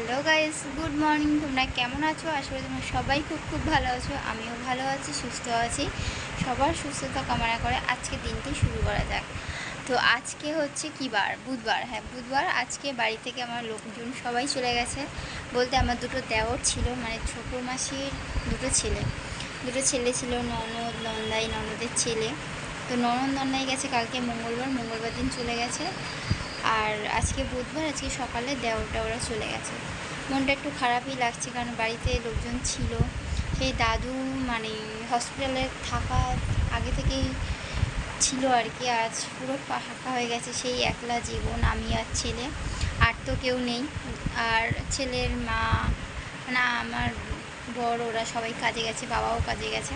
Hello guys, good morning. তোমরা কেমন আছো? আশা করি তোমরা সবাই খুব খুব ভালো আছো। আমিও ভালো আছি, সুস্থ আছি। সবার সুস্থতা কামনা করে আজকে দিনটি শুরু করা যাক। তো আজকে হচ্ছে কি বার? বুধবার। হ্যাঁ বুধবার। আজকে বাড়ি থেকে আমার লোকজন সবাই চলে গেছে। বলতে আমার দুটো দেওর ছিল মানে ছোটো মাসির দুটো ছেলে। দুটো ছেলে ছিল, ননদ, নন্দাই, ননদের ছেলে। তো ননদ, নন্দাই গেছে কালকে মঙ্গলবার। মঙ্গলবার দিন চলে গেছে। আর আজকে বুধবার, আজকে সকালে দেওরটা ওরা চলে গেছে। মনটা একটু খারাপই লাগছে কারণ বাড়িতে লোকজন ছিল। সেই দাদু মানে হসপিটালে থাকা আগে থেকেই ছিল আর কি। আজ পুরো ফাঁকা হয়ে গেছে সেই একলা জীবন, আমি আর ছেলে। আর তো কেউ নেই। আর ছেলের মা, না, আমার বড় ওরা সবাই কাজে গেছে, বাবাও কাজে গেছে।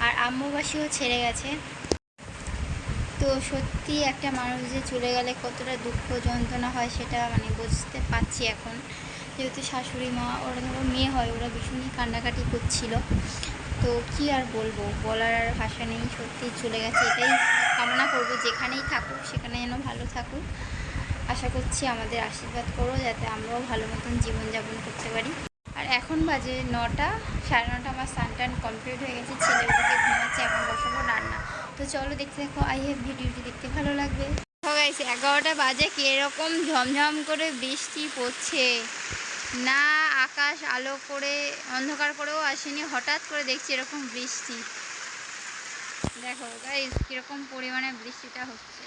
আর আম্মুবাসীও ছেড়ে গেছে। তো সত্যি একটা মানুষ যে চলে গেলে কতটা দুঃখ যন্ত্রণা হয় সেটা মানে বুঝতে পারছি এখন। যেহেতু শাশুড়ি মা, ওরা ধরো মেয়ে হয়, ওরা ভীষণই কান্নাকাটি করছিল। তো কি আর বলব? বলার আর ভাষা নেই, সত্যি চলে গেছে এটাই। কামনা করব যেখানেই থাকুক, সেখানে যেন ভালো থাকুক। আশা করছি আমাদের আশীর্বাদ করো, যাতে আমরাও ভালো মতন জীবনযাপন করতে পারি। আর এখন বাজে নটা, সাড়ে নটা, আমার স্নান টান কমপ্লিট হয়ে গেছে, ছেলে ওদিকে ঘুমাচ্ছে, এখন বসাবো রান্না। তো চলো দেখতে দেখো আই হ্যাভ ভিডিওটি দেখতে ভালো লাগবে। এগারোটা বাজে, কীরকম ঝমঝম করে বৃষ্টি পড়ছে। না আকাশ আলো করে, অন্ধকার করেও আসেনি, হঠাৎ করে দেখছি এরকম বৃষ্টি। দেখো গাইস কীরকম পরিমাণে বৃষ্টিটা হচ্ছে।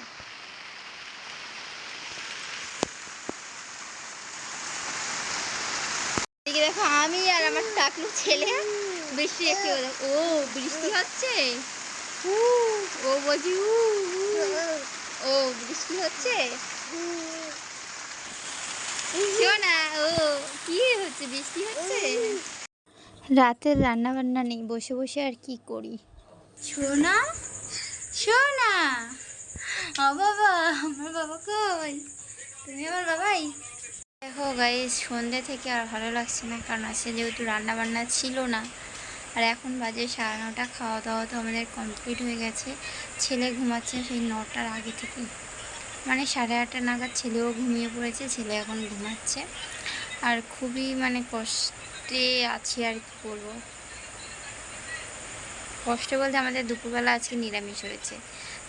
দেখো আমি আর আমার টাকলু ছেলে, বৃষ্টি দেখতে ও, বৃষ্টি হচ্ছে? উ, ও বলছি উ। ও বৃষ্টি হচ্ছে? না ও কি হচ্ছে? বৃষ্টি হচ্ছে? রাতের রান্না বান্না নেই বসে বসে আর কি করি? শোনা? শোনা? ও বাবা আমার বাবা কই? তুমি আমার বাবাই? দেখো গাই সন্ধ্যে থেকে আর ভালো লাগছে না কারণ আজকে যেহেতু রান্না বান্না ছিল না আর এখন বাজে সাড়ে নটা খাওয়া দাওয়া তো আমাদের কমপ্লিট হয়ে গেছে। ছেলে ঘুমাচ্ছে সেই নটার আগে থেকেই। মানে সাড়ে আটটা নাগাদ ছেলেও ঘুমিয়ে পড়েছে, ছেলে এখন ঘুমাচ্ছে। আর খুবই মানে কষ্টে আছি আর কি বলব। কষ্ট বলতে আমাদের দুপুরবেলা আজকে নিরামিষ হয়েছে।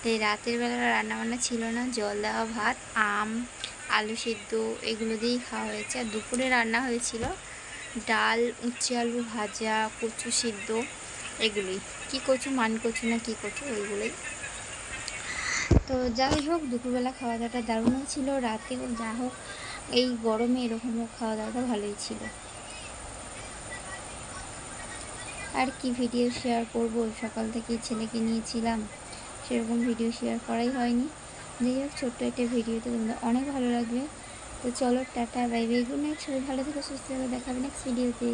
তো এই রাতের বেলা রান্নাবান্না ছিল না, জল দেওয়া, ভাত, আম, আলু সিদ্ধ, এগুলো দিয়েই খাওয়া হয়েছে। আর দুপুরে রান্না হয়েছিল ডাল, উচ্ছে আলু ভাজা, কচু সিদ্ধ, এগুলোই। কি কচু, মান কচু না কি কচু ওইগুলোই তো যাই হোক, দুপুরবেলা খাওয়া দাওয়াটা দারুণও ছিল। রাতেও যা হোক, এই গরমে এরকমও খাওয়া দাওয়াটা ভালোই ছিল। আর কি ভিডিও শেয়ার করব? সকাল থেকে ছেলেকে নিয়েছিলাম। সেরকম ভিডিও শেয়ার করাই হয়নি। যাই হোক, ছোট্ট একটা ভিডিওতে তোমাদের অনেক ভালো লাগবে। তো চলো tata, bye bye, good night, সবাই ভালো থেকে, সুস্থ থেকো দেখাবে নেক্সট ভিডিওতে